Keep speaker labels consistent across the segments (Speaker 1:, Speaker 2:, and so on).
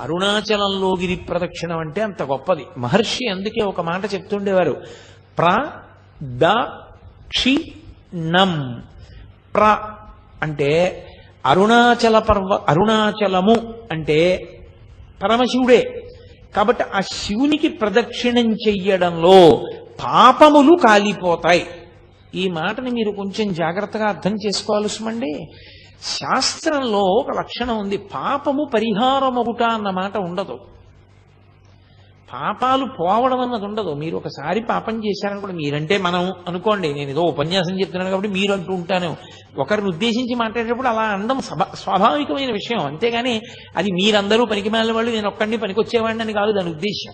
Speaker 1: అరుణాచలంలో గిరి ప్రదక్షిణం అంటే అంత గొప్పది. మహర్షి అందుకే ఒక మాట చెప్తుండేవారు. ప్ర ద క్షి నం ప్ర అంటే అరుణాచల పర్వ అరుణాచలము అంటే పరమశివుడే. కాబట్టి ఆ శివునికి ప్రదక్షిణం చెయ్యడంలో పాపములు కాలిపోతాయి. ఈ మాటని మీరు కొంచెం జాగ్రత్తగా అర్థం చేసుకోవాల్సిమండి. శాస్త్రంలో ఒక లక్షణం ఉంది. పాపము పరిహారమగుట అన్న మాట ఉండదు. పాపాలు పోవడం అన్నది ఉండదు. మీరు ఒకసారి పాపం చేశారనుకోండి మీరంటే మనం అనుకోండి నేను ఏదో ఉపన్యాసం చెప్తున్నాను కాబట్టి మీరు అంటూ ఉంటాను. ఒకరిని ఉద్దేశించి మాట్లాడేటప్పుడు అలా అనడం స్వాభావికమైన విషయం. అంతేగాని అది మీరందరూ పనికిమాలిన వాళ్ళు నేను ఒక్కడిని పనికొచ్చేవాడిని అని కాదు దాని ఉద్దేశం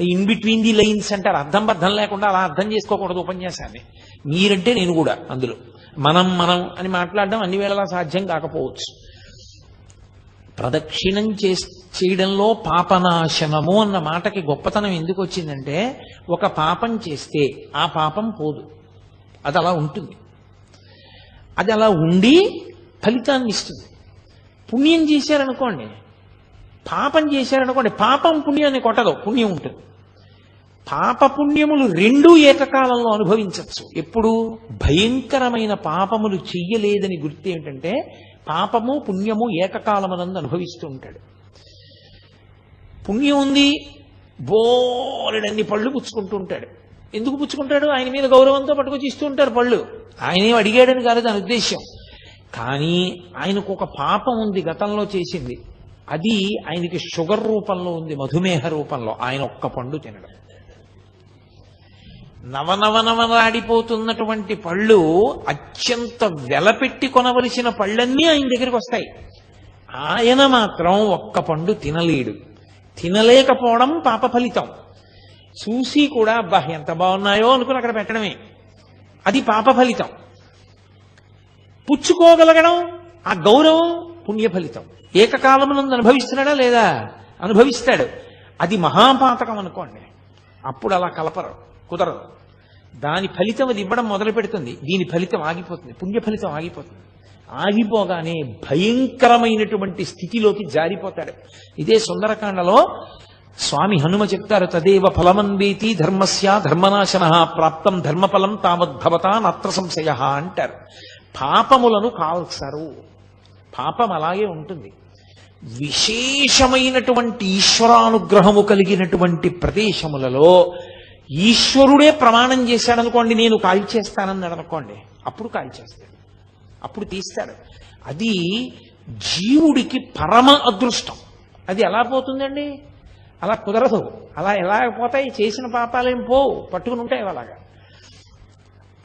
Speaker 1: ఇన్ బిట్వీన్ ది లైన్స్ అంటారు. అర్థం బద్ధం లేకుండా అలా అర్థం చేసుకోకూడదు ఉపన్యాసాన్ని. మీరంటే నేను కూడా అందులో. మనం మనం అని మాట్లాడడం అన్ని వేళలా సాధ్యం కాకపోవచ్చు. ప్రదక్షిణం చే చేయడంలో పాపనాశనము అన్న మాటకి గొప్పతనం ఎందుకు వచ్చిందంటే ఒక పాపం చేస్తే ఆ పాపం పోదు. అది అలా ఉంటుంది. అది అలా ఉండి ఫలితాన్ని ఇస్తుంది. పుణ్యం చేశారనుకోండి పాపం చేశారనుకోండి పాపం పుణ్యాన్ని కొట్టదు పుణ్యం ఉంటుంది. పాప పుణ్యములు రెండూ ఏకకాలంలో అనుభవించవచ్చు. ఎప్పుడు? భయంకరమైన పాపములు చెయ్యలేదని గుర్తు ఏంటంటే పాపము పుణ్యము ఏకకాలమునందు అనుభవిస్తూ ఉంటాడు. పుణ్యం ఉంది బోలెడన్ని పళ్ళు పుచ్చుకుంటూ ఉంటాడు. ఎందుకు పుచ్చుకుంటాడు? ఆయన మీద గౌరవంతో పట్టుకొచ్చి ఇస్తూ ఉంటారు పళ్ళు. ఆయనేం అడిగాడని కాదు దాని ఉద్దేశ్యం. కానీ ఆయనకు ఒక పాపం ఉంది గతంలో చేసింది. అది ఆయనకి షుగర్ రూపంలో ఉంది మధుమేహ రూపంలో. ఆయన ఒక్క పండు తినడం. నవనవనవలాడిపోతున్నటువంటి పళ్ళు అత్యంత వెలపెట్టి కొనవలసిన పళ్ళన్నీ ఆయన దగ్గరికి వస్తాయి. ఆయన మాత్రం ఒక్క పండు తినలేడు. తినలేకపోవడం పాప ఫలితం. చూసి కూడా అబ్బా ఎంత బాగున్నాయో అనుకుని అక్కడ పెట్టడమే. అది పాప ఫలితం. పుచ్చుకోగలగడం ఆ గౌరవం పుణ్య ఫలితం. ఏకకాలమునందు అనుభవిస్తున్నాడా లేదా? అనుభవిస్తాడు. అది మహాపాతకం అనుకోండి. అప్పుడు అలా కలపరు. కుదరదు. దాని ఫలితం అది ఇవ్వడం మొదలు పెడుతుంది దీని ఫలితం ఆగిపోతుంది. పుణ్య ఫలితం ఆగిపోతుంది. ఆగిపోగానే భయంకరమైనటువంటి స్థితిలోకి జారిపోతాడు. ఇదే సుందరకాండలో స్వామి హనుమ చెప్తారు తదేవ ఫలమన్వేతి ధర్మస్య ధర్మనాశన ప్రాప్తం ధర్మఫలం తావద్భవతా నత్ర సంశయ అంటారు. పాపములను కాల్సరు పాపం అలాగే ఉంటుంది. విశేషమైనటువంటి ఈశ్వరానుగ్రహము కలిగినటువంటి ప్రదేశములలో ఈశ్వరుడే ప్రమాణం చేశాడనుకోండి నేను కాల్చేస్తానన్నాడు అనుకోండి అప్పుడు కాల్చేస్తాడు అప్పుడు తీస్తాడు. అది జీవుడికి పరమ అదృష్టం. అది ఎలా పోతుందండి? అలా కుదరదు. అలా ఎలా పోతాయి? చేసిన పాపాలేం పోవు. పట్టుకుని ఉంటాయి అలాగా.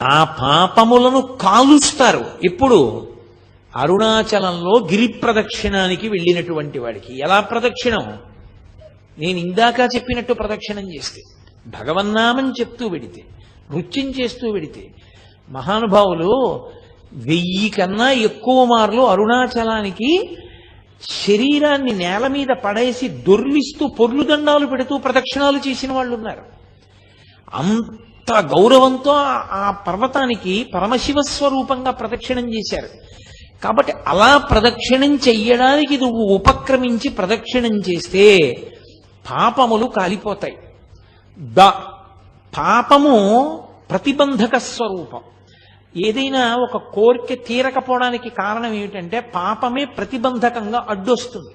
Speaker 1: ఆ పాపములను కాలుస్తారు. ఇప్పుడు అరుణాచలంలో గిరి ప్రదక్షిణానికి వెళ్ళినటువంటి వాడికి ఎలా ప్రదక్షిణం? నేను ఇందాక చెప్పినట్టు ప్రదక్షిణం చేస్తే. భగవన్నామం చెప్తూ వెడితే నృత్యం చేస్తూ వెడితే మహానుభావులు వెయ్యి కన్నా ఎక్కువ మార్లు అరుణాచలానికి శరీరాన్ని నేల మీద పడేసి దొర్లిస్తూ పొర్లు దండాలు పెడుతూ ప్రదక్షిణాలు చేసిన వాళ్ళు ఉన్నారు అంత గౌరవంతో ఆ- పర్వతానికి పరమశివ స్వరూపంగా ప్రదక్షిణం చేశారు. కాబట్టి అలా ప్రదక్షిణం చెయ్యడానికి నువ్వు ఉపక్రమించి ప్రదక్షిణం చేస్తే పాపములు కాలిపోతాయి. ద పాపము ప్రతిబంధక స్వరూపం. ఏదైనా ఒక కోరిక తీరకపోవడానికి కారణం ఏమిటంటే పాపమే ప్రతిబంధకంగా అడ్డొస్తుంది.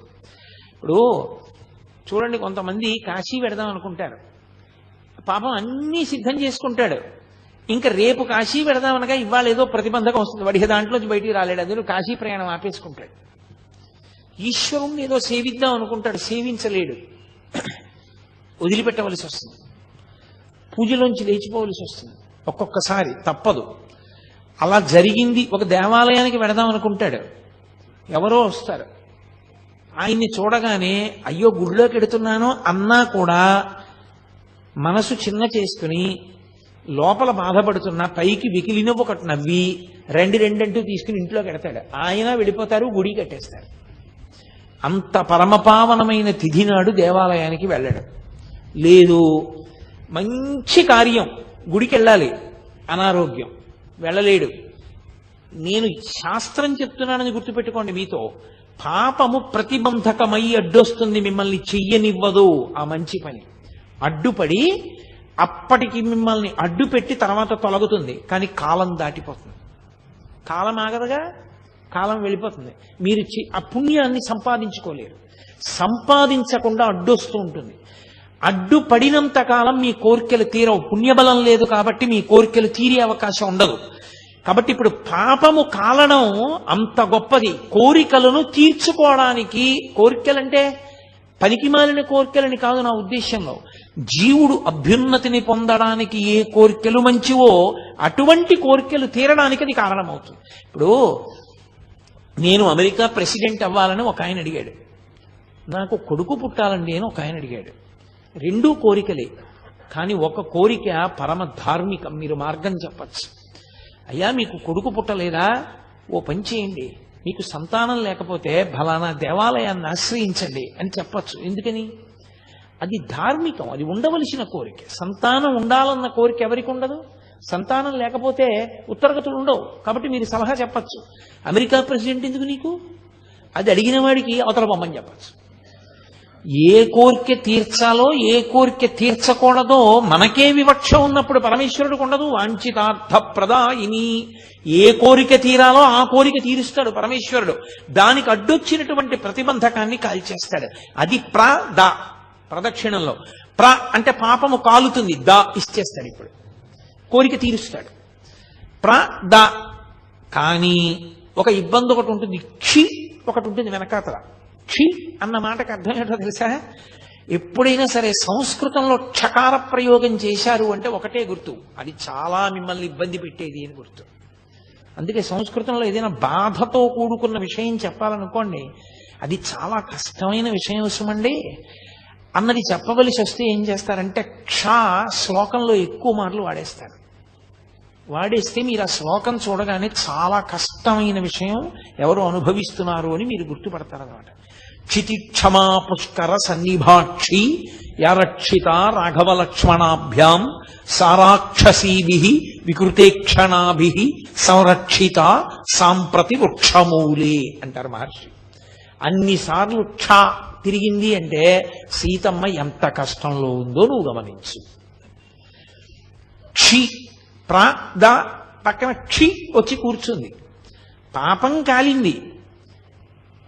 Speaker 1: ఇప్పుడు చూడండి కొంతమంది కాశీ పెడదాం అనుకుంటారు. పాపం అన్నీ సిద్ధం చేసుకుంటాడు. ఇంకా రేపు కాశీ పెడదామనగా ఇవాళ ఏదో ప్రతిబంధకం వస్తుంది. వాడి దాంట్లోంచి బయటికి రాలేడు. అందులో కాశీ ప్రయాణం ఆపేసుకుంటాడు. ఈశ్వరుణ్ణి ఏదో సేవిద్దాం అనుకుంటాడు. సేవించలేడు. వదిలిపెట్టవలసి వస్తుంది. పూజలోంచి లేచిపోవలసి వస్తుంది. ఒక్కొక్కసారి తప్పదు. అలా జరిగింది ఒక దేవాలయానికి వెడదాం అనుకుంటాడు. ఎవరో వస్తారు. ఆయన్ని చూడగానే అయ్యో గుడిలోకి ఎడుతున్నాను అన్నా కూడా మనసు చిన్న చేసుకుని లోపల బాధపడుతున్న పైకి వికిలిన ఒకటి నవ్వి రెండు రెండంటూ తీసుకుని ఇంట్లోకి ఎడతాడు. ఆయన వెళ్ళిపోతారు గుడి కట్టేస్తారు. అంత పరమపావనమైన తిథి నాడు దేవాలయానికి వెళ్ళడు. లేదు మంచి కార్యం. గుడికి వెళ్ళాలి అనారోగ్యం. వెళ్ళలేడు. నేను శాస్త్రం చెప్తున్నానని గుర్తుపెట్టుకోండి మీతో. పాపము ప్రతిబంధకమై అడ్డొస్తుంది మిమ్మల్ని చెయ్యనివ్వదు. ఆ మంచి పని. అడ్డుపడి అప్పటికి మిమ్మల్ని అడ్డు పెట్టి తర్వాత తొలగుతుంది. కానీ కాలం దాటిపోతుంది. కాలం ఆగదుగా? కాలం వెళ్ళిపోతుంది. మీరు ఆ పుణ్యాన్ని సంపాదించుకోలేరు. సంపాదించకుండా అడ్డొస్తూ ఉంటుంది. అడ్డుపడినంత కాలం మీ కోరికలు తీరవు. పుణ్యబలం లేదు కాబట్టి మీ కోరికలు తీరే అవకాశం ఉండదు. కాబట్టి ఇప్పుడు పాపము కాలడం అంత గొప్పది. కోరికలను తీర్చుకోవడానికి కోరికలంటే పనికి మాలిన కోరికలని కాదు నా ఉద్దేశంలో జీవుడు అభ్యున్నతిని పొందడానికి ఏ కోరికలు మంచివో అటువంటి కోరికలు తీరడానికి అది కారణమవుతుంది. ఇప్పుడు నేను అమెరికా ప్రెసిడెంట్ అవ్వాలని ఒక ఆయన అడిగాడు. నాకు కొడుకు పుట్టాలండి అని ఒక ఆయన అడిగాడు. రెండూ కోరికలే. కానీ ఒక కోరిక పరమ ధార్మికం మీరు మార్గం చెప్పచ్చు. అయ్యా మీకు కొడుకు పుట్టలేదా? ఓ పని చేయండి. మీకు సంతానం లేకపోతే ఫలానా దేవాలయాన్ని ఆశ్రయించండి అని చెప్పచ్చు. ఎందుకని? అది ధార్మికం అది ఉండవలసిన కోరిక. సంతానం ఉండాలన్న కోరిక ఎవరికి ఉండదు? సంతానం లేకపోతే ఉత్తరగతులు ఉండవు. కాబట్టి మీరు సలహా చెప్పచ్చు. అమెరికా ప్రెసిడెంట్ ఎందుకు నీకు? అది అడిగిన వాడికి అవతల బొమ్మని చెప్పచ్చు. ఏ కోరిక తీర్చాలో ఏ కోరిక తీర్చకూడదో మనకే వివక్ష ఉన్నప్పుడు పరమేశ్వరుడికి ఉండదు వాంఛితార్థ ప్రదాయిని ఏ కోరిక తీరాలో ఆ కోరిక తీరుస్తాడు పరమేశ్వరుడు. దానికి అడ్డొచ్చినటువంటి ప్రతిబంధకాన్ని కాల్చేస్తాడు. అది ప్ర ద ప్రదక్షిణంలో. ప్ర అంటే పాపము కాలుతుంది ద ఇచ్చేస్తాడు ఇప్పుడు. కోరిక తీరుస్తాడు. ప్ర ద కానీ ఒక ఇబ్బంది ఒకటి ఉంటుంది క్షి ఒకటి ఉంటుంది వెనకాతల. క్షి అన్న మాటకు అర్థం ఏంటో తెలుసా? ఎప్పుడైనా సరే సంస్కృతంలో క్షకార ప్రయోగం చేశారు అంటే ఒకటే గుర్తు. అది చాలా మిమ్మల్ని ఇబ్బంది పెట్టేది అని గుర్తు. అందుకే సంస్కృతంలో ఏదైనా బాధతో కూడుకున్న విషయం చెప్పాలనుకోండి అది చాలా కష్టమైన విషయం సుమండి అన్నది చెప్పవలసి వస్తే ఏం చేస్తారంటే క్ష శ్లోకంలో ఎక్కువ మార్లు వాడేస్తారు. వాడేస్తే మీరు ఆ శ్లోకం చూడగానే చాలా కష్టమైన విషయం ఎవరు అనుభవిస్తున్నారు అని మీరు గుర్తుపడతారు అనమాట క్షితిక్షమా పుష్కర సన్నిభాక్షి యారక్షిత రాఘవ లక్ష్మణాభ్యాం సారాక్షసీభి వికృతేక్షణాభి సంరక్షిత సాంప్రతి వృక్షమూలే అంటారు మహర్షి. అన్నిసార్లు క్ష తిరిగింది అంటే సీతమ్మ ఎంత కష్టంలో ఉందో నువ్వు గమనించు. క్షి ప్ర ద పక్కన క్షి వచ్చి కూర్చుంది. పాపం కాలింది.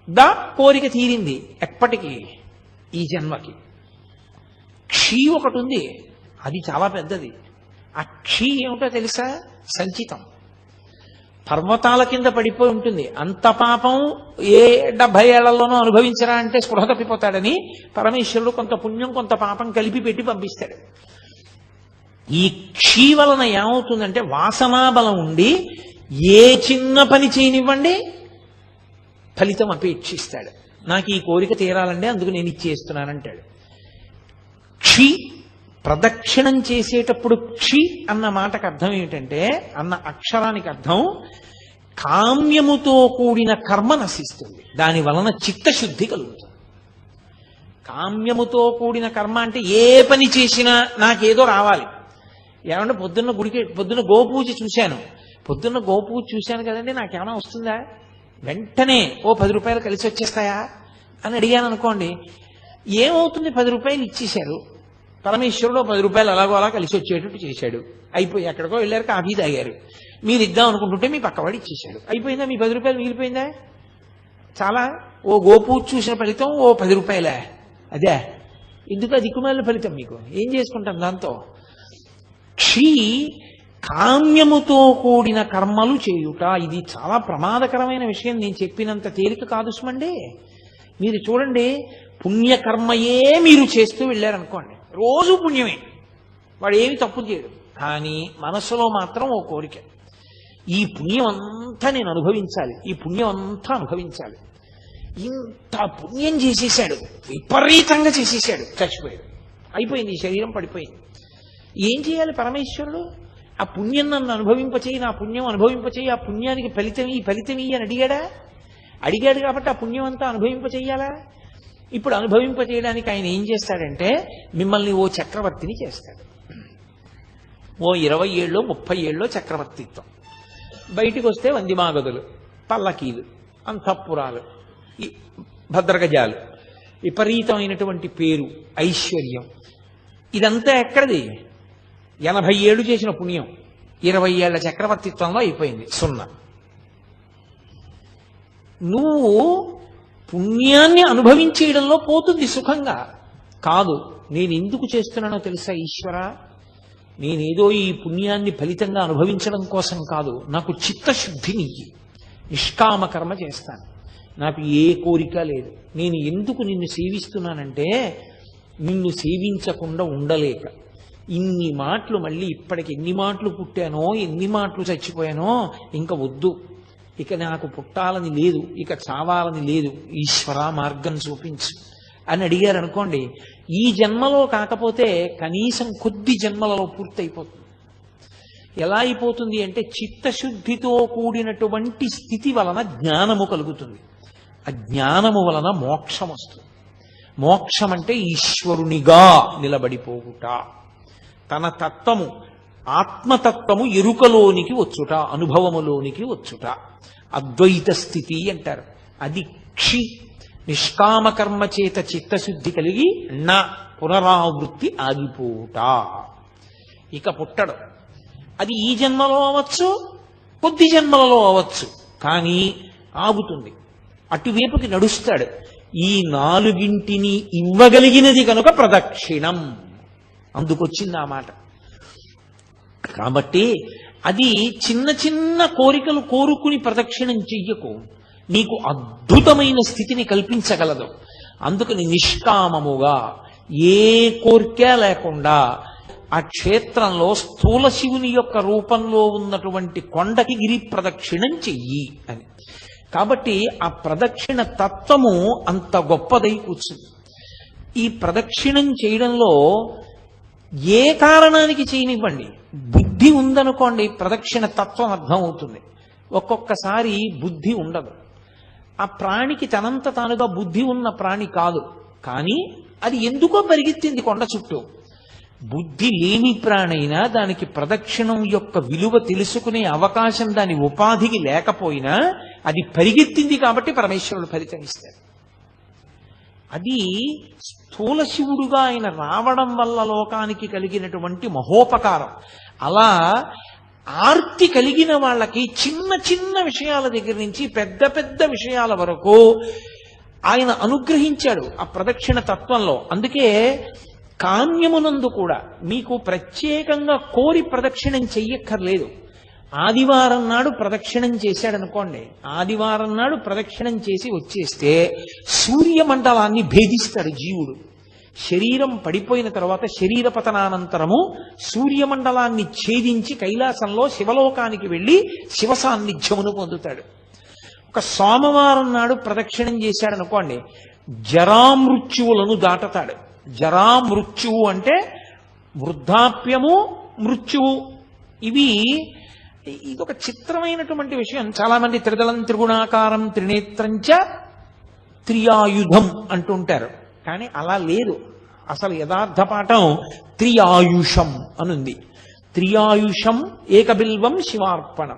Speaker 1: దా కోరిక తీరింది ఎప్పటికీ ఈ జన్మకి. క్షీ ఒకటి ఉంది అది చాలా పెద్దది. ఆ క్షీ ఏమిటో తెలుసా? సంచితం. పర్వతాల కింద పడిపోయి ఉంటుంది. అంత పాపం ఏ డెబ్బై ఏళ్ళలోనూ అనుభవించరా అంటే స్పృహ తప్పిపోతాడని పరమేశ్వరుడు కొంత పుణ్యం కొంత పాపం కలిపి పెట్టి పంపిస్తాడు. ఈ క్షీ వలన ఏమవుతుందంటే వాసనా బలం ఉండి ఏ చిన్న పని చేయనివ్వండి ఫలితం అపేక్షిస్తాడు నాకు ఈ కోరిక తీరాలంటే అందుకు నేను ఇచ్చేస్తున్నానంటాడు. క్షి ప్రదక్షిణం చేసేటప్పుడు క్షి అన్న మాటకు అర్థం ఏమిటంటే అన్న అక్షరానికి అర్థం కామ్యముతో కూడిన కర్మ నశిస్తుంది. దాని వలన చిత్తశుద్ధి కలుగుతుంది. కామ్యముతో కూడిన కర్మ అంటే ఏ పని చేసినా నాకేదో రావాలి. ఏమంటే పొద్దున్న గుడికి పొద్దున్న గోపూజ చూశాను. పొద్దున్న గోపూజ చూశాను కదండి నాకేమైనా వస్తుందా? వెంటనే ఓ పది రూపాయలు కలిసి వచ్చేస్తాయా? అని అడిగాను అనుకోండి ఏమవుతుంది? పది రూపాయలు ఇచ్చేశారు. పరమేశ్వరుడు పది రూపాయలు అలాగో అలా కలిసి వచ్చేటట్టు చేశాడు. అయిపోయి ఎక్కడికో వెళ్ళారు కాఫీ తాగారు. మీరు ఇద్దాం అనుకుంటుంటే మీ పక్కవాడు ఇచ్చేశాడు. అయిపోయిందా? మీ పది రూపాయలు మిగిలిపోయిందా? చాలా. ఓ గోపు చూసిన ఫలితం ఓ పది రూపాయలే. అదే. ఎందుకు అది ఫలితం మీకు. ఏం చేసుకుంటాం దాంతో? క్షీ కామ్యముతో కూడిన కర్మలు చేయుట ఇది చాలా ప్రమాదకరమైన విషయం. నేను చెప్పినంత తేలిక కాదు సుమండి. మీరు చూడండి పుణ్యకర్మయే మీరు చేస్తూ వెళ్ళారనుకోండి. రోజు పుణ్యమే. వాడు ఏమి తప్పు చేయడు. కానీ మనసులో మాత్రం ఓ కోరిక. ఈ పుణ్యం అంతా నేను అనుభవించాలి. ఈ పుణ్యం అంతా అనుభవించాలి. ఇంత పుణ్యం చేసేసాడు విపరీతంగా చేసేసాడు చచ్చిపోయాడు. అయిపోయింది. శరీరం పడిపోయింది. ఏం చేయాలి పరమేశ్వరుడు? ఆ పుణ్యం నన్ను అనుభవింపచేయి నా పుణ్యం అనుభవింపచేయి ఆ పుణ్యానికి ఫలితం ఈ ఫలితం ఈ అని అడిగాడా? అడిగాడు కాబట్టి ఆ పుణ్యం అంతా అనుభవింపచేయాలా? ఇప్పుడు అనుభవింపచేయడానికి ఆయన ఏం చేస్తాడంటే మిమ్మల్ని ఓ చక్రవర్తిని చేస్తాడు. ఓ ఇరవై ఏళ్ళు ముప్పై ఏళ్ళు చక్రవర్తిత్వం. బయటికి వస్తే వందిమాగదులు పల్లకీలు అంతఃపురాలు భద్రగజాలు విపరీతమైనటువంటి పేరు ఐశ్వర్యం. ఇదంతా ఎక్కడిది? ఎనభై ఏళ్ళు చేసిన పుణ్యం. ఇరవై ఏళ్ళ చక్రవర్తిత్వంలో అయిపోయింది సున్నా. నువ్వు పుణ్యాన్ని అనుభవించేయడంలో పోతుంది సుఖంగా. కాదు నేను ఎందుకు చేస్తున్నానో తెలుసా ఈశ్వర? నేనేదో ఈ పుణ్యాన్ని ఫలితంగా అనుభవించడం కోసం కాదు నాకు చిత్తశుద్ధిని నిష్కామ కర్మ చేస్తాను. నాకు ఏ కోరిక లేదు. నేను ఎందుకు నిన్ను సేవిస్తున్నానంటే నిన్ను సేవించకుండా ఉండలేక. ఇన్ని మాటలు మళ్ళీ ఇప్పటికి ఎన్ని మాటలు పుట్టానో ఎన్ని మాటలు చచ్చిపోయానో ఇంకా వద్దు. ఇక నాకు పుట్టాలని లేదు ఇక చావాలని లేదు. ఈశ్వర మార్గం చూపించు అని అడిగారు అనుకోండి ఈ జన్మలో కాకపోతే కనీసం కొద్ది జన్మలలో పూర్తయిపోతుంది. ఎలా అయిపోతుంది అంటే చిత్తశుద్ధితో కూడినటువంటి స్థితి వలన జ్ఞానము కలుగుతుంది. ఆ జ్ఞానము వలన మోక్షం వస్తుంది. మోక్షం అంటే ఈశ్వరునిగా నిలబడిపోవుట. తన తత్వము ఆత్మతత్వము ఎరుకలోనికి వచ్చుట అనుభవములోనికి వచ్చుట. అద్వైత స్థితి అంటారు. అది క్షి నిష్కామకర్మ చేత చిత్తశుద్ధి కలిగి నా పునరావృత్తి ఆగిపోట. ఇక పుట్టడం. అది ఈ జన్మలో అవచ్చు కొద్ది జన్మలలో అవ్వచ్చు కానీ ఆగుతుంది. అటువైపుకి నడుస్తాడు. ఈ నాలుగింటిని ఇవ్వగలిగినది కనుక ప్రదక్షిణం. అందుకొచ్చింది ఆ మాట. కాబట్టి అది చిన్న చిన్న కోరికలు కోరుకుని ప్రదక్షిణం చెయ్యకు. నీకు అద్భుతమైన స్థితిని కల్పించగలదు. అందుకని నిష్కామముగా ఏ కోరిక లేకుండా ఆ క్షేత్రంలో స్థూల శివుని యొక్క రూపంలో ఉన్నటువంటి కొండకి గిరి ప్రదక్షిణం చెయ్యి అని. కాబట్టి ఆ ప్రదక్షిణ తత్వము అంత గొప్పదై కూర్చుంది. ఈ ప్రదక్షిణం చేయడంలో ఏ కారణానికి చేయనివ్వండి. బుద్ధి ఉందనుకోండి ప్రదక్షిణ తత్వం అర్థమవుతుంది. ఒక్కొక్కసారి బుద్ధి ఉండదు. ఆ ప్రాణికి తనంత తానుగా బుద్ధి ఉన్న ప్రాణి కాదు. కానీ అది ఎందుకో పరిగెత్తింది కొండ చుట్టూ. బుద్ధి లేని ప్రాణైనా దానికి ప్రదక్షిణం యొక్క విలువ తెలుసుకునే అవకాశం దాని ఉపాధికి లేకపోయినా అది పరిగెత్తింది కాబట్టి పరమేశ్వరుడు ఫలితం ఇస్తారు అది స్థూల శివుడుగా ఆయన రావడం వల్ల లోకానికి కలిగినటువంటి మహోపకారం. అలా ఆర్తి కలిగిన వాళ్ళకి చిన్న చిన్న విషయాల దగ్గర నుంచి పెద్ద పెద్ద విషయాల వరకు ఆయన అనుగ్రహించాడు ఆ ప్రదక్షిణ తత్వంలో. అందుకే కామ్యమునందు కూడా మీకు ప్రత్యేకంగా కోరి ప్రదక్షిణం చెయ్యక్కర్లేదు. ఆదివారం నాడు ప్రదక్షిణం చేశాడనుకోండి ఆదివారం నాడు ప్రదక్షిణం చేసి వచ్చేస్తే సూర్యమండలాన్ని భేదిస్తాడు జీవుడు. శరీరం పడిపోయిన తర్వాత శరీర పతనానంతరము సూర్యమండలాన్ని ఛేదించి కైలాసంలో శివలోకానికి వెళ్ళి శివ సాన్నిధ్యమును పొందుతాడు. ఒక సోమవారం నాడు ప్రదక్షిణం చేశాడనుకోండి జరామృత్యువులను దాటతాడు. జరామృత్యువు అంటే వృద్ధాప్యము మృత్యువు. ఇవి ఇది ఒక చిత్రమైనటువంటి విషయం. చాలా మంది త్రిదళం త్రిగుణాకారం త్రినేత్రంచ త్రియాయుధం అంటుంటారు కానీ అలా లేదు. అసలు యథార్థ పాఠం త్రియాయుషం అనుంది. త్రియాయుషం ఏకబిల్వం శివార్పణం.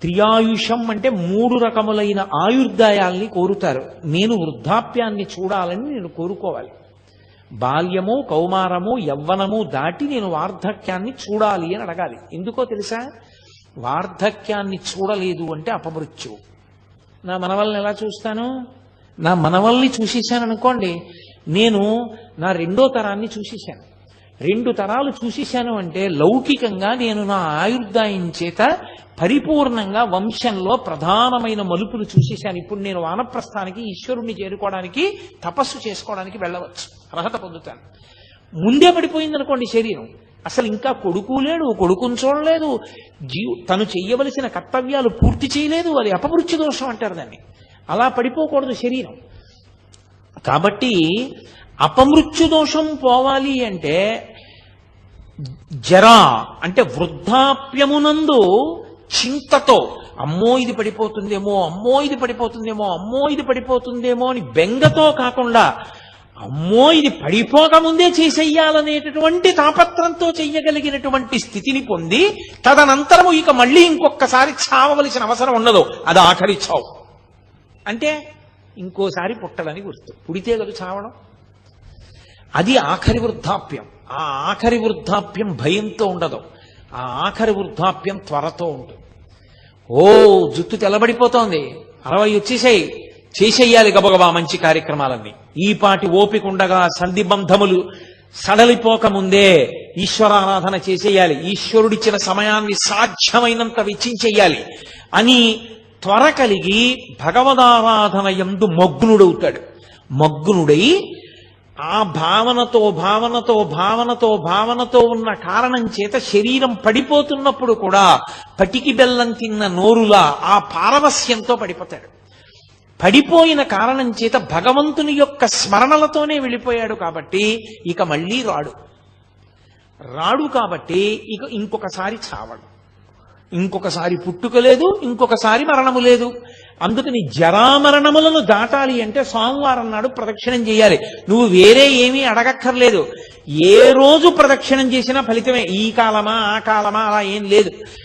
Speaker 1: త్రియాయుషం అంటే మూడు రకములైన ఆయుర్దాయాల్ని కోరుతారు. నేను వృద్ధాప్యాన్ని చూడాలని నేను కోరుకోవాలి. బాల్యము కౌమారము యవ్వనము దాటి నేను వార్ధక్యాన్ని చూడాలి అని అడగాలి. ఎందుకో తెలుసా? వార్ధక్యాన్ని చూడలేదు అంటే అపమృత్యువు. నా మనవల్ని ఎలా చూస్తాను? నా మనవల్ని చూసేశాను అనుకోండి నేను నా రెండో తరాన్ని చూసేశాను. రెండు తరాలు చూసేశాను అంటే లౌకికంగా నేను నా ఆయుర్దాయం చేత పరిపూర్ణంగా వంశంలో ప్రధానమైన మలుపులు చూసేశాను. ఇప్పుడు నేను వానప్రస్థానికి ఈశ్వరుణ్ణి చేరుకోవడానికి తపస్సు చేసుకోవడానికి వెళ్ళవచ్చు. అర్హత పొందుతాను. ముందే పడిపోయింది అనుకోండి శరీరం. అసలు ఇంకా కొడుకు లేడు కొడుకును చూడలేదు జీవు తను చెయ్యవలసిన కర్తవ్యాలు పూర్తి చేయలేదు. అది అపమృత్యు దోషం అంటారు దాన్ని. అలా పడిపోకూడదు శరీరం. కాబట్టి అపమృత్యు దోషం పోవాలి అంటే జరా అంటే వృద్ధాప్యమునందు చింతతో అమ్మో ఇది పడిపోతుందేమో అమ్మో ఇది పడిపోతుందేమో అమ్మో ఇది పడిపోతుందేమో అని బెంగతో కాకుండా అమ్మో ఇది పడిపోకముందే చేసేయాలనేటటువంటి తాపత్రంతో చెయ్యగలిగినటువంటి స్థితిని పొంది తదనంతరము ఇక మళ్ళీ ఇంకొకసారి చావవలసిన అవసరం ఉండదు అది ఆఖరి చావు. అంటే ఇంకోసారి పుట్టడని గుర్తు. పుడితే కదా చావడం? అది ఆఖరి వృద్ధాప్యం. ఆ ఆఖరి వృద్ధాప్యం భయంతో ఉండదు. ఆ ఆఖరి వృద్ధాప్యం త్వరతో ఉంటుంది. ఓ జుట్టు తెల్లబడిపోతోంది. అరవై వచ్చేసాయి. చేసేయాలి గబగబా మంచి కార్యక్రమాలన్నీ. ఈ పాటి ఓపికండగా సంధిబంధములు సంధి బంధములు సడలిపోక ముందే ఈశ్వరారాధన చేసేయాలి. ఈశ్వరుడిచ్చిన సమయాన్ని సాధ్యమైనంత వెచ్చించేయాలి అని త్వర కలిగి భగవదారాధన ఎందు మగ్నుడవుతాడు. మగ్నుడై ఆ భావనతో భావనతో భావనతో భావనతో ఉన్న కారణం చేత శరీరం పడిపోతున్నప్పుడు కూడా పటికి బెల్లం తిన్న నోరులా ఆ పారవస్యంతో పడిపోతాడు. పడిపోయిన కారణం చేత భగవంతుని యొక్క స్మరణలతోనే వెళ్ళిపోయాడు కాబట్టి ఇక మళ్ళీ రాడు. రాడు కాబట్టి ఇక ఇంకొకసారి చావడు. ఇంకొకసారి పుట్టుక లేదు ఇంకొకసారి మరణము లేదు. అందుకని జరామరణములను దాటాలి అంటే సోమవారం నాడు ప్రదక్షిణం చేయాలి. నువ్వు వేరే ఏమీ అడగక్కర్లేదు. ఏ రోజు ప్రదక్షిణం చేసినా ఫలితమే. ఈ కాలమా ఆ కాలమా అలా ఏం లేదు.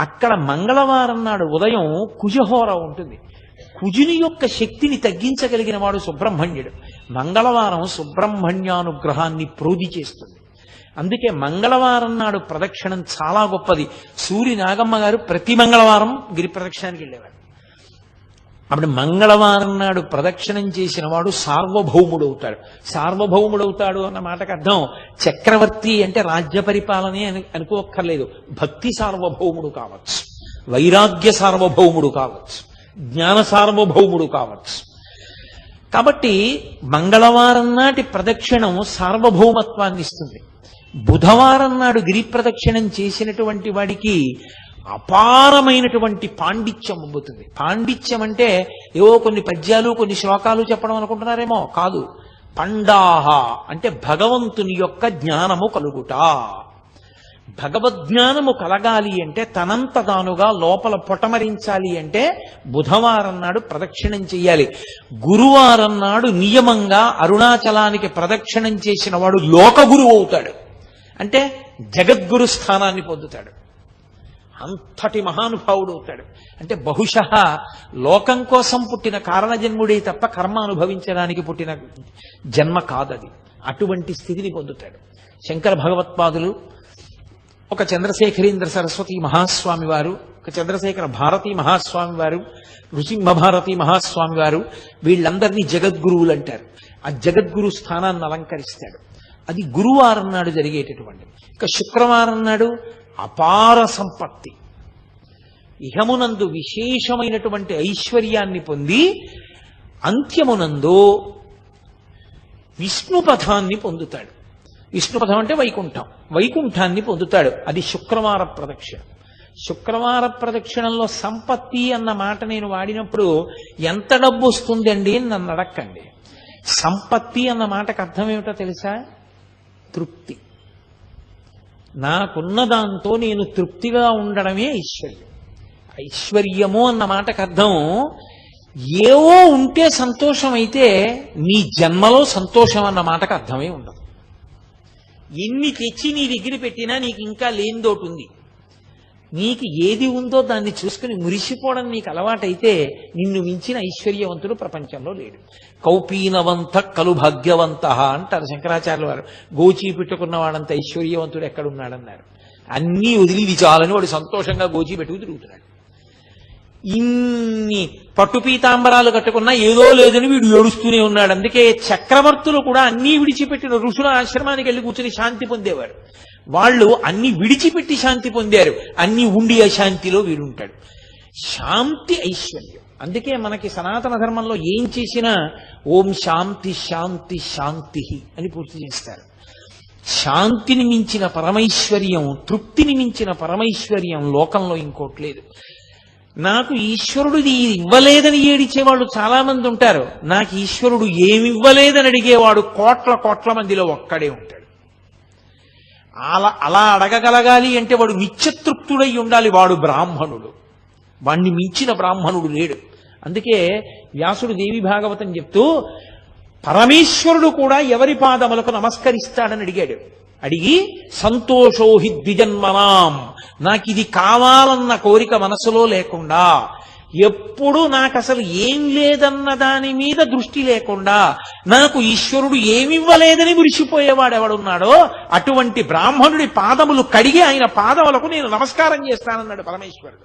Speaker 1: అక్కడ మంగళవారం నాడు ఉదయం కుజహోర ఉంటుంది. కుజుని యొక్క శక్తిని తగ్గించగలిగిన వాడు సుబ్రహ్మణ్యుడు. మంగళవారం సుబ్రహ్మణ్యానుగ్రహాన్ని ప్రోధి చేస్తుంది. అందుకే మంగళవారం నాడు ప్రదక్షిణం చాలా గొప్పది. సూరి నాగమ్మ గారు ప్రతి మంగళవారం గిరి ప్రదక్షిణానికి వెళ్ళేవారు. అప్పుడు మంగళవారం నాడు ప్రదక్షిణం చేసిన వాడు సార్వభౌముడు అవుతాడు సార్వభౌముడు అవుతాడు అన్న మాటకు అర్థం చక్రవర్తి అంటే రాజ్య పరిపాలనే అని అనుకోక్కర్లేదు. భక్తి సార్వభౌముడు కావచ్చు. వైరాగ్య సార్వభౌముడు కావచ్చు. జ్ఞాన సార్వభౌముడు కావచ్చు. కాబట్టి మంగళవారం నాటి ప్రదక్షిణం సార్వభౌమత్వాన్ని ఇస్తుంది. బుధవారం నాడు గిరి ప్రదక్షిణం చేసినటువంటి వాడికి అపారమైనటువంటి పాండిత్యం అమ్ముతుంది పాండిత్యం అంటే ఏవో కొన్ని పద్యాలు కొన్ని శ్లోకాలు చెప్పడం అనుకుంటున్నారేమో? కాదు. పండాహ అంటే భగవంతుని యొక్క జ్ఞానము కలుగుట. భగవద్జ్ఞానము కలగాలి అంటే తనంత తానుగా లోపల పొటమరించాలి అంటే బుధవారం నాడు ప్రదక్షిణం చెయ్యాలి. గురువారం నాడు నియమంగా అరుణాచలానికి ప్రదక్షిణం చేసిన వాడు లోకగురువు అవుతాడు. అంటే జగద్గురు స్థానాన్ని పొందుతాడు. అంతటి మహానుభావుడు అవుతాడు. అంటే బహుశ లోకం కోసం పుట్టిన కారణజన్ముడే తప్ప కర్మ అనుభవించడానికి పుట్టిన జన్మ కాదది. అటువంటి స్థితిని పొందుతాడు. శంకర భగవత్పాదులు ఒక చంద్రశేఖరేంద్ర సరస్వతి మహాస్వామి వారు ఒక చంద్రశేఖర భారతీ మహాస్వామి వారు నృసింహ భారతీ మహాస్వామి వారు వీళ్ళందరినీ జగద్గురువులు అంటారు. ఆ జగద్గురు స్థానాన్ని అలంకరిస్తాడు. అది గురువారం నాడు జరిగేటటువంటి ఇక శుక్రవారం నాడు అపార సంపత్తి. ఇహమునందు విశేషమైనటువంటి ఐశ్వర్యాన్ని పొంది అంత్యమునందు విష్ణుపథాన్ని పొందుతాడు. విష్ణుపథం అంటే వైకుంఠం. వైకుంఠాన్ని పొందుతాడు. అది శుక్రవార ప్రదక్షిణ. శుక్రవార ప్రదక్షిణంలో సంపత్తి అన్న మాట నేను వాడినప్పుడు ఎంత డబ్బు వస్తుందండి అని నన్ను అడక్కండి. సంపత్తి అన్న మాటకు అర్థం ఏమిటో తెలుసా? తృప్తి. నాకున్న దాంతో నేను తృప్తిగా ఉండడమే ఐశ్వర్యం. ఐశ్వర్యము అన్న మాటకు అర్థం ఏవో ఉంటే సంతోషం అయితే నీ జన్మలో సంతోషం అన్న మాటకు అర్థమే ఉండదు. ఎన్ని తెచ్చి నీ దగ్గర పెట్టినా నీకు ఇంకా లేనిదోటి ఉంది. నీకు ఏది ఉందో దాన్ని చూసుకుని మురిసిపోవడం నీకు అలవాటైతే నిన్ను మించిన ఐశ్వర్యవంతుడు ప్రపంచంలో లేడు. కౌపీనవంత కలు భాగ్యవంత అంటారు శంకరాచార్యుల వారు. గోచీ పెట్టుకున్న వాడంత ఐశ్వర్యవంతుడు ఎక్కడున్నాడన్నారు. అన్నీ వదిలి విచాలని వాడు సంతోషంగా గోచీ పెట్టుకు తిరుగుతున్నాడు. ఇన్ని పట్టు పీతాంబరాలు కట్టుకున్నా ఏదో లేదని వీడు ఏడుస్తూనే ఉన్నాడు. అందుకే చక్రవర్తులు కూడా అన్నీ విడిచిపెట్టిన ఋషుల ఆశ్రమానికి వెళ్ళి కూర్చుని శాంతి పొందేవారు. వాళ్ళు అన్ని విడిచిపెట్టి శాంతి పొందారు. అన్ని ఉండి అశాంతిలో వీడుంటాడు. శాంతి ఐశ్వర్యం. అందుకే మనకి సనాతన ధర్మంలో ఏం చేసినా ఓం శాంతి శాంతి శాంతి అని పూర్తి చేస్తారు. శాంతిని మించిన పరమైశ్వర్యం తృప్తిని మించిన పరమైశ్వర్యం లోకంలో ఇంకోట్లేదు నాకు ఈశ్వరుడు ఇది ఇవ్వలేదని ఏడిచేవాళ్ళు చాలా మంది ఉంటారు. నాకు ఈశ్వరుడు ఏమి ఇవ్వలేదని అడిగేవాడు కోట్ల కోట్ల మందిలో ఒక్కడే ఉంటాడు. అలా అలా అడగగలగాలి అంటే వాడు నిత్యతృప్తుడై ఉండాలి వాడు బ్రాహ్మణుడు. వాణ్ణి మించిన బ్రాహ్మణుడు లేడు. అందుకే వ్యాసుడు దేవి భాగవతం చెప్తూ పరమేశ్వరుడు కూడా ఎవరి పాదములకు నమస్కరిస్తాడని అడిగాడు. అడిగి సంతోషోహి ద్విజన్మనాం. నాకు ఇది కావాలన్న కోరిక మనసులో లేకుండా ఎప్పుడు నాకు అసలు ఏం లేదన్న దాని మీద దృష్టి లేకుండా నాకు ఈశ్వరుడు ఏమివ్వలేదని మురిసిపోయేవాడు ఎవడున్నాడో అటువంటి బ్రాహ్మణుడి పాదములు కడిగి ఆయన పాదములకు నేను నమస్కారం చేస్తానన్నాడు పరమేశ్వరుడు.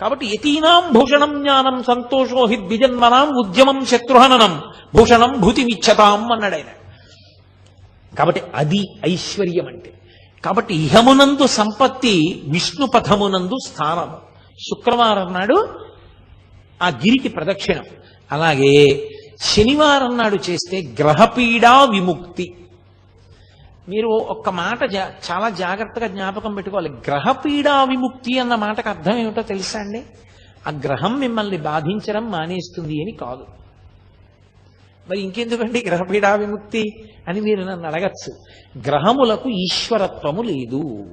Speaker 1: కాబట్టి యతీనాం భూషణం జ్ఞానం సంతోషో హి ద్విజన్మనాం ఉద్యమం శత్రుహననం భూషణం భూతిమిచ్చతాం అన్నాడు ఆయన. కాబట్టి అది ఐశ్వర్యం అంటే కాబట్టి ఇహమునందు సంపత్తి విష్ణు పథమునందు స్థానము. శుక్రవారం నాడు ఆ గిరికి ప్రదక్షిణం. అలాగే శనివారం నాడు చేస్తే గ్రహపీడా విముక్తి. మీరు ఒక్క మాట జా- చాలా జాగ్రత్తగా జ్ఞాపకం పెట్టుకోవాలి. గ్రహపీడా విముక్తి అన్న మాటకు అర్థం ఏమిటో తెలుసా అండి? ఆ గ్రహం మిమ్మల్ని బాధించడం మానేస్తుంది అని కాదు. మరి ఇంకెందుకండి గ్రహపీడా విముక్తి అని మీరు నన్ను అడగచ్చు. గ్రహములకు ఈశ్వరత్వము లేదు.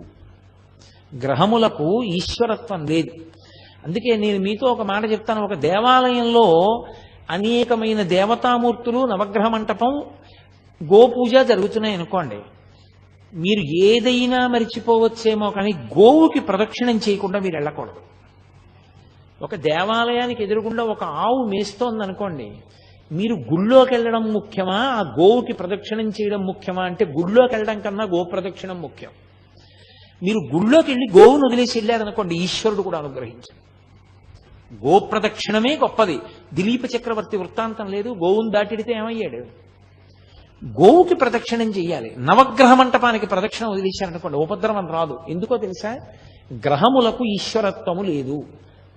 Speaker 1: గ్రహములకు ఈశ్వరత్వం లేదు. అందుకే నేను మీతో ఒక మాట చెప్తాను. ఒక దేవాలయంలో అనేకమైన దేవతామూర్తులు నవగ్రహ మంటపం గోపూజ జరుగుతున్నాయి అనుకోండి. మీరు ఏదైనా మరిచిపోవచ్చేమో కానీ గోవుకి ప్రదక్షిణం చేయకుండా మీరు వెళ్ళకూడదు. ఒక దేవాలయానికి ఎదురుగుండా ఒక ఆవు మేస్తోంది అనుకోండి మీరు గుళ్ళోకి వెళ్ళడం ముఖ్యమా? ఆ గోవుకి ప్రదక్షిణం చేయడం ముఖ్యమా? అంటే గుళ్ళోకి వెళ్ళడం కన్నా గో ప్రదక్షిణం ముఖ్యం. మీరు గుళ్ళోకి వెళ్ళి గోవును వదిలేసి వెళ్ళారనుకోండి ఈశ్వరుడు కూడా అనుగ్రహించాడు. గోప్రదక్షిణమే గొప్పది. దిలీప చక్రవర్తి వృత్తాంతం లేదు గోవును దాటిడితే ఏమయ్యాడు? గోవుకి ప్రదక్షిణం చేయాలి నవగ్రహ మంటపానికి ప్రదక్షిణ వదిలేశారనుకోండి ఉపద్రవం రాదు. ఎందుకో తెలుసా? గ్రహములకు ఈశ్వరత్వము లేదు.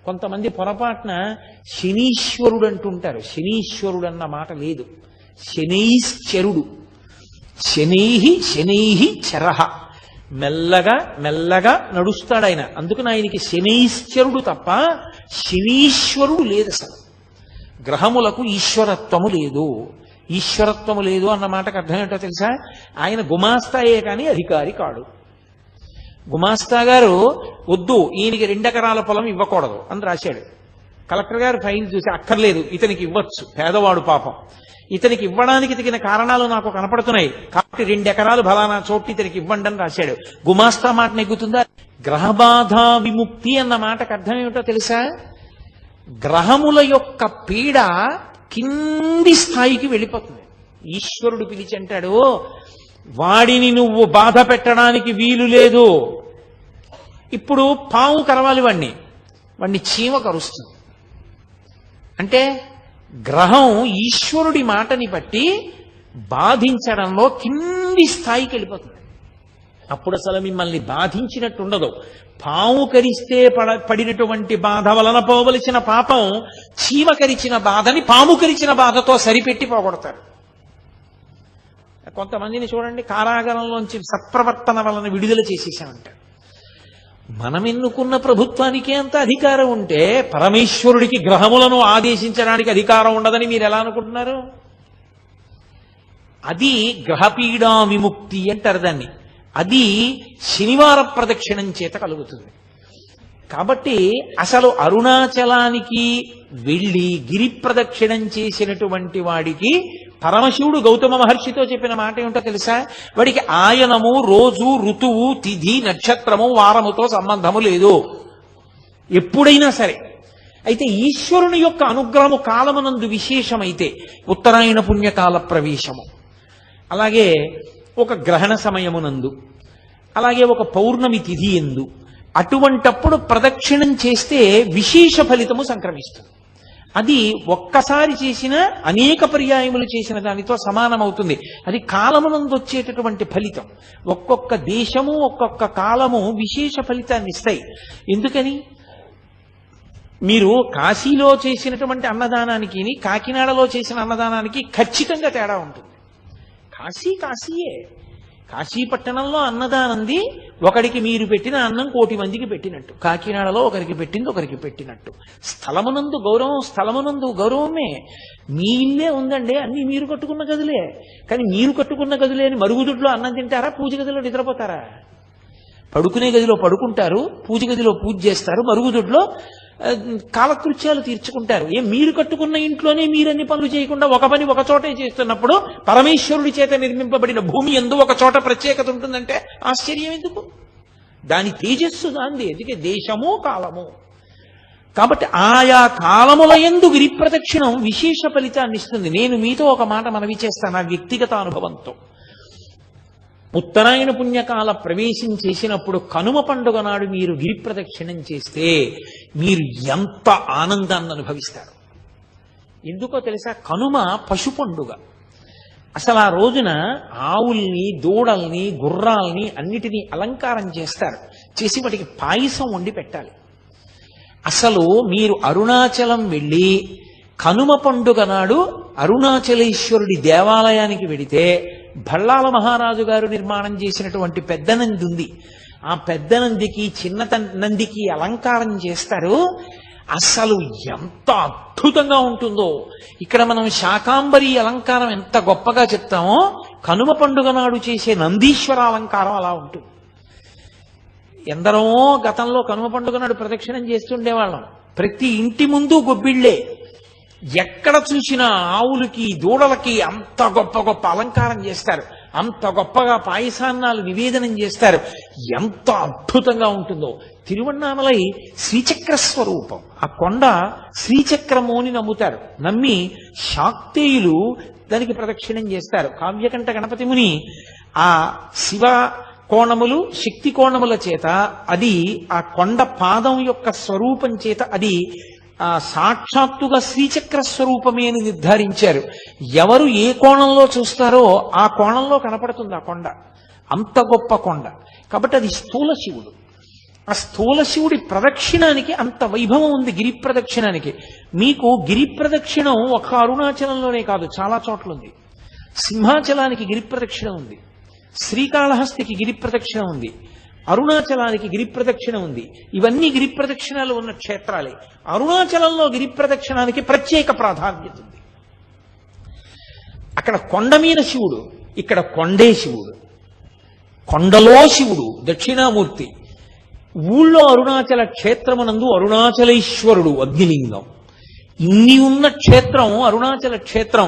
Speaker 1: కొంతమంది పొరపాటున శనీశ్వరుడు అంటుంటారు శనీశ్వరుడు అన్న మాట లేదు. శనైశ్చరుడు. శనీహి శనీహి చరహ మెల్లగా మెల్లగా నడుస్తాడు ఆయన అందుకని ఆయనకి శనైశ్చరుడు తప్ప శనీశ్వరుడు లేదు అసలు. గ్రహములకు ఈశ్వరత్వము లేదు. ఈశ్వరత్వము లేదు అన్న మాటకు అర్థం ఏంటో తెలుసా? ఆయన గుమాస్తాయే కానీ అధికారి కాడు. గుమాస్తా గారు వద్దు ఈయనకి రెండెకరాల పొలం ఇవ్వకూడదు అని రాశాడు. కలెక్టర్ గారు ఫైల్ చూసి అక్కర్లేదు ఇతనికి ఇవ్వచ్చు పేదవాడు పాపం. ఇతనికి ఇవ్వడానికి తగిన కారణాలు నాకు కనపడుతున్నాయి. కాబట్టి రెండెకరాలు ఫలానా చోటు ఇతనికి ఇవ్వండి అని రాశాడు. గుమాస్తా మాట నెగ్గుతుందా? గ్రహబాధ విముక్తి అన్న మాటకు అర్థం ఏమిటో తెలుసా? గ్రహముల యొక్క పీడ కింది స్థాయికి వెళ్ళిపోతుంది. ఈశ్వరుడు పిలిచి అంటాడు వాడిని నువ్వు బాధ పెట్టడానికి వీలు లేదు. ఇప్పుడు పాము కరవాలి వాణ్ణి. వాణ్ణి చీమ కరుస్తుంది. అంటే గ్రహం ఈశ్వరుడి మాటని బట్టి బాధించడంలో కింది స్థాయికి వెళ్ళిపోతుంది. అప్పుడు అసలు మిమ్మల్ని బాధించినట్టు ఉండదు పాము కరిస్తే పడ పడినటువంటి బాధ వలన పోవలసిన పాపం చీమ కరిచిన బాధని పాము కరిచిన బాధతో సరిపెట్టి పోగొడతారు. కొంతమందిని చూడండి కారాగారంలోంచి సత్ప్రవర్తన వలన విడుదల చేసేసామంటారు మనం ఎన్నుకున్న ప్రభుత్వానికే అంత అధికారం ఉంటే పరమేశ్వరుడికి గ్రహములను ఆదేశించడానికి అధికారం ఉండదని మీరు ఎలా అనుకుంటున్నారు? అది గ్రహపీడా విముక్తి అంటారు దాన్ని. అది శనివార ప్రదక్షిణం చేత కలుగుతుంది. కాబట్టి అసలు అరుణాచలానికి వెళ్ళి గిరి ప్రదక్షిణం చేసినటువంటి వాడికి పరమశివుడు గౌతమ మహర్షితో చెప్పిన మాట ఏమిటో తెలుసా? వాడికి ఆయనము రోజు ఋతువు తిథి నక్షత్రము వారముతో సంబంధము లేదు. ఎప్పుడైనా సరే. అయితే ఈశ్వరుని యొక్క అనుగ్రహము కాలమునందు విశేషమైతే ఉత్తరాయణ పుణ్యకాల ప్రవేశము. అలాగే ఒక గ్రహణ సమయమునందు అలాగే ఒక పౌర్ణమి తిథి ఎందు అటువంటప్పుడు ప్రదక్షిణం చేస్తే విశేష ఫలితము సంక్రమిస్తుంది. అది ఒక్కసారి చేసిన అనేక పర్యాయములు చేసిన దానితో సమానమవుతుంది. అది కాలమునందు వచ్చేటటువంటి ఫలితం. ఒక్కొక్క దేశము ఒక్కొక్క కాలము విశేష ఫలితాన్ని ఇస్తాయి. ఎందుకని? మీరు కాశీలో చేసినటువంటి అన్నదానానికి కాకినాడలో చేసిన అన్నదానానికి ఖచ్చితంగా తేడా ఉంటుంది. కాశీ కాశీయే కాశీ పట్టణంలో అన్నదానంది ఒకడికి మీరు పెట్టిన అన్నం కోటి మందికి పెట్టినట్టు. కాకినాడలో ఒకరికి పెట్టింది ఒకరికి పెట్టినట్టు. స్థలమునందు గౌరవం స్థలమునందు గౌరవమే. మీ ఇల్లే ఉందండి అన్ని మీరు కట్టుకున్న గదులే. కానీ మీరు కట్టుకున్న గదులే అని మరుగుదొడ్లో అన్నం తింటారా పూజ గదిలో నిద్రపోతారా? పడుకునే గదిలో పడుకుంటారు పూజ గదిలో పూజ చేస్తారు మరుగుదొడ్లో కాలకృత్యాలు తీర్చుకుంటారు. ఏ మీరు కట్టుకున్న ఇంట్లోనే మీరన్ని పనులు చేయకుండా ఒక పని ఒక చోటే చేస్తున్నప్పుడు పరమేశ్వరుడి చేత నిర్మింపబడిన భూమి ఎందు ఒక చోట ప్రత్యేకత ఉంటుందంటే ఆశ్చర్యం ఎందుకు? దాని తేజస్సు దాంది ఎందుకే దేశము కాలము. కాబట్టి ఆయా కాలముల ఎందు గిరి ప్రదక్షిణం విశేష ఫలితాన్ని ఇస్తుంది. నేను మీతో ఒక మాట మనవి చేస్తాను నా వ్యక్తిగత అనుభవంతో. ఉత్తరాయణ పుణ్యకాల ప్రవేశం చేసినప్పుడు కనుమ పండుగ నాడు మీరు గిరి ప్రదక్షిణం చేస్తే మీరు ఎంత ఆనందాన్ని అనుభవిస్తారు? ఎందుకో తెలుసా? కనుమ పశు పండుగ అసలు ఆ రోజున ఆవుల్ని దూడల్ని గుర్రాల్ని అన్నిటినీ అలంకారం చేస్తారు. చేసి వాటికి పాయసం వండి పెట్టాలి. అసలు మీరు అరుణాచలం వెళ్ళి కనుమ పండుగ నాడు అరుణాచలేశ్వరుడి దేవాలయానికి వెడితే భళ్ళాల మహారాజు గారు నిర్మాణం చేసినటువంటి పెద్దనంది ఉంది. ఆ పెద్ద నందికి చిన్న నందికి అలంకారం చేస్తారు. అసలు ఎంత అద్భుతంగా ఉంటుందో! ఇక్కడ మనం శాకాంబరి అలంకారం ఎంత గొప్పగా చెప్తామో కనుమ పండుగ నాడు చేసే నందీశ్వర అలంకారం అలా ఉంటుంది. ఎందరో గతంలో కనుమ పండుగ నాడు ప్రదక్షిణం చేస్తుండేవాళ్ళం. ప్రతి ఇంటి ముందు గొబ్బిళ్ళే. ఎక్కడ చూసినా ఆవులకి దూడలకి అంత గొప్ప గొప్ప అలంకారం చేస్తారు. అంత గొప్పగా పాయసాన్నాలు నివేదనం చేస్తారు. ఎంత అద్భుతంగా ఉంటుందో. తిరువన్నామలై శ్రీచక్ర స్వరూపం. ఆ కొండ శ్రీచక్రము అని నమ్ముతారు. నమ్మి శాక్తేయులు దానికి ప్రదక్షిణం చేస్తారు. కావ్యకంఠ గణపతి ముని ఆ శివ కోణములు శక్తి కోణముల చేత అది ఆ కొండ పాదం యొక్క స్వరూపం చేత అది ఆ సాక్షాత్తుగా శ్రీచక్ర స్వరూపమే అని నిర్ధారించారు. ఎవరు ఏ కోణంలో చూస్తారో ఆ కోణంలో కనపడుతుంది ఆ కొండ. అంత గొప్ప కొండ. కాబట్టి అది స్థూల శివుడు. ఆ స్థూల శివుడి ప్రదక్షిణానికి అంత వైభవం ఉంది గిరి ప్రదక్షిణానికి. మీకు గిరి ప్రదక్షిణం ఒక అరుణాచలంలోనే కాదు చాలా చోట్ల ఉంది సింహాచలానికి గిరి ప్రదక్షిణ ఉంది. శ్రీకాళహస్తికి గిరి ప్రదక్షిణ ఉంది. అరుణాచలానికి గిరి ప్రదక్షిణ ఉంది. ఇవన్నీ గిరిప్రదక్షిణాలు ఉన్న క్షేత్రాలే. అరుణాచలంలో గిరి ప్రదక్షిణానికి ప్రత్యేక ప్రాధాన్యత ఉంది. అక్కడ కొండ మీద శివుడు ఇక్కడ కొండే శివుడు కొండలో శివుడు దక్షిణామూర్తి. ఊళ్ళో అరుణాచల క్షేత్రమునందు అరుణాచలేశ్వరుడు అగ్నిలింగం. ఇన్ని ఉన్న క్షేత్రం అరుణాచల క్షేత్రం.